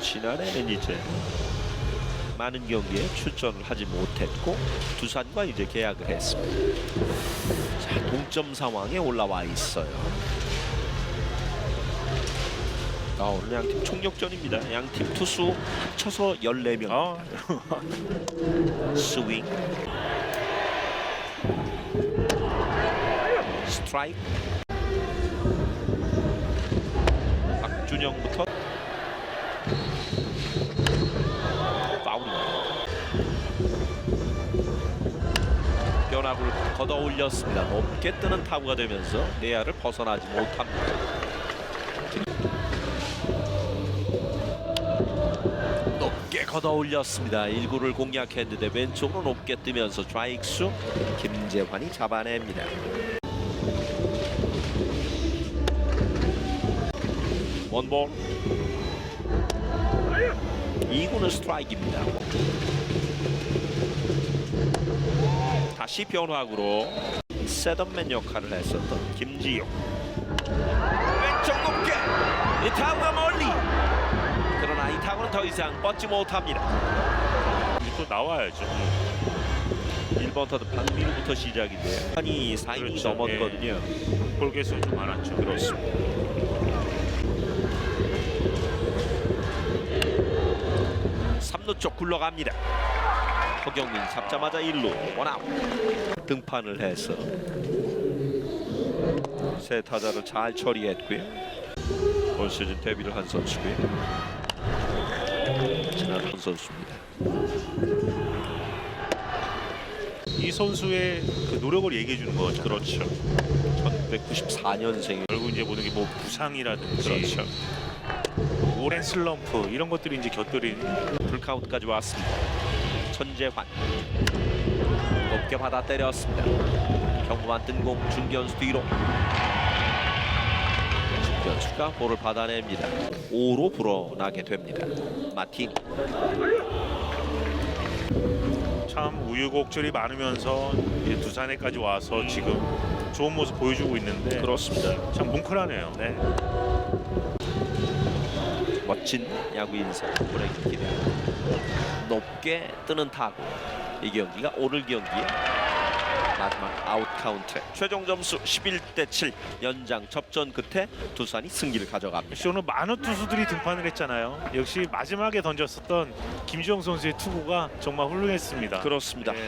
지난해는 이제 많은 경기에 출전을 하지 못했고 두산과 이제 계약을 했습니다. 자, 동점 상황에 올라와 있어요. 아, 오늘 양팀 총력전입니다. 양팀 투수 합쳐서 14명. 아, 스윙 스트라이크 박준영부터 변화구를 걷어 올렸습니다 높게 뜨는 타구가 되면서 내야를 벗어나지 못합니다 높게 걷어 올렸습니다. 1구를 공략했는데 왼쪽으로 높게 뜨면서 좌익수 김재환이 잡아냅니다. 원볼 2구는 스트라이크입니다. 다시 변화구로 세덤맨 역할을 했었던 김지용 왼쪽 높게 이 타구가 멀리 그러나 이 타구는 더 이상 뻗지 못합니다. 또 나와야죠. 1번 타도 박민우부터 시작인데요. 한이 4인이 그렇죠. 넘었거든요. 볼 개수 좀 많았죠. 그렇습니다. 삼루 쪽 굴러갑니다. 허경민 잡자마자 1루 원아웃 등판을 해서 세 타자를 잘 처리했고요. 올 시즌 데뷔를 한 선수고요. 지난 선수입니다. 이 선수의 그 노력을 얘기해 주는 거죠. 그렇죠. 1994년생 결국 이제 모든 게 뭐 부상이라든지 그렇죠. 오랜 슬럼프 이런 것들이 이제 곁들인 풀카운트까지 왔습니다. 천재환 높게 받아 때렸습니다. 경부만 뜬공 중견수 뒤로 중견수가 볼을 받아냅니다. 5로 불어나게 됩니다. 마틴 참 우유곡절이 많으면서 이제 두산에까지 와서 지금 좋은 모습 보여주고 있는데 그렇습니다. 참 뭉클하네요. 네. 멋진 야구 인사 브레이크 기대 높게 뜨는 타구 이 경기가 오늘 경기의 마지막 아웃 카운트 최종 점수 11대 7 연장 접전 끝에 두산이 승리를 가져갑니다. 오늘 많은 투수들이 등판을 했잖아요. 역시 마지막에 던졌었던 김주영 선수의 투구가 정말 훌륭했습니다. 그렇습니다. 네.